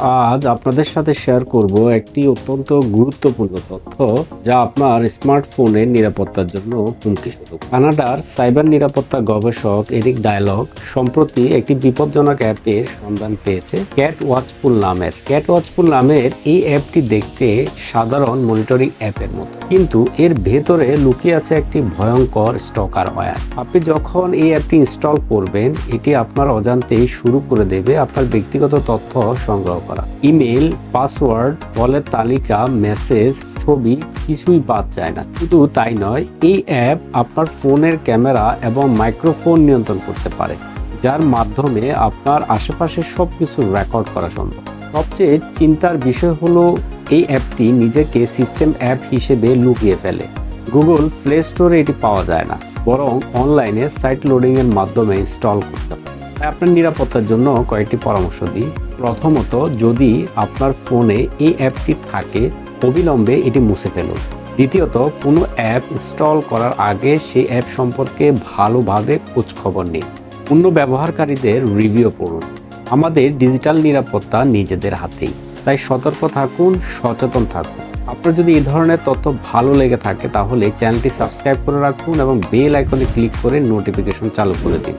আজ আপনাদের সাথে শেয়ার করব একটি অত্যন্ত গুরুত্বপূর্ণ তথ্য যা আপনার স্মার্টফোনের নিরাপত্তার জন্য হুমকি স্বরূপ কানাডার সাইবার নিরাপত্তা গবেষক এরিক ডায়লগ সম্প্রতি একটি বিপজ্জনক অ্যাপের সন্ধান পেয়েছে, ক্যাট ওয়াচফুল নামের। ক্যাট ওয়াচফুল নামের এই অ্যাপটি দেখতে সাধারণ মনিটরিং অ্যাপের মতো। কিন্তু এর ভেতরে লুকিয়ে আছে একটি ভয়ঙ্কর স্টকার ওয়্যার আপনি যখন এই অ্যাপটি ইনস্টল করবেন, এটি আপনার অজান্তেই শুরু করে দেবে আপনার ব্যক্তিগত তথ্য সংগ্রহ করা। ইমেল, পাসওয়ার্ড বলের তালিকা, মেসেজ, ছবি কিছুই বাদ যায় না। শুধু তাই নয়, এই অ্যাপ আপনার ফোনের ক্যামেরা এবং মাইক্রোফোন নিয়ন্ত্রণ করতে পারে, যার মাধ্যমে আপনার আশেপাশের সব কিছু রেকর্ড করা সম্ভব। সবচেয়ে চিন্তার বিষয় হলো, এই অ্যাপটি নিজেকে সিস্টেম অ্যাপ হিসেবে লুকিয়ে ফেলে। গুগল প্লে স্টোরে এটি পাওয়া যায় না, বরং অনলাইনে সাইট লোডিং এর মাধ্যমে ইনস্টল করতে হবে আপনার নিরাপত্তার জন্য কয়েকটি পরামর্শ দিই। প্রথমত যদি আপনার ফোনে এই অ্যাপটি থাকে, অবিলম্বে এটি মুছে ফেলুন। দ্বিতীয়ত, কোনো অ্যাপ ইনস্টল করার আগে সেই অ্যাপ সম্পর্কে ভালোভাবে খোঁজখবর নিন। অন্য ব্যবহারকারীদের রিভিউ পড়ুন। আমাদের ডিজিটাল নিরাপত্তা নিজেদের হাতেই। তাই সতর্ক থাকুন, সচেতন থাকুন। আপনার যদি এই ধরনের তথ্য ভালো লেগে থাকে, তাহলে চ্যানেলটি সাবস্ক্রাইব করে রাখুন এবং বেল আইকনে ক্লিক করে নোটিফিকেশন চালু করে দিন।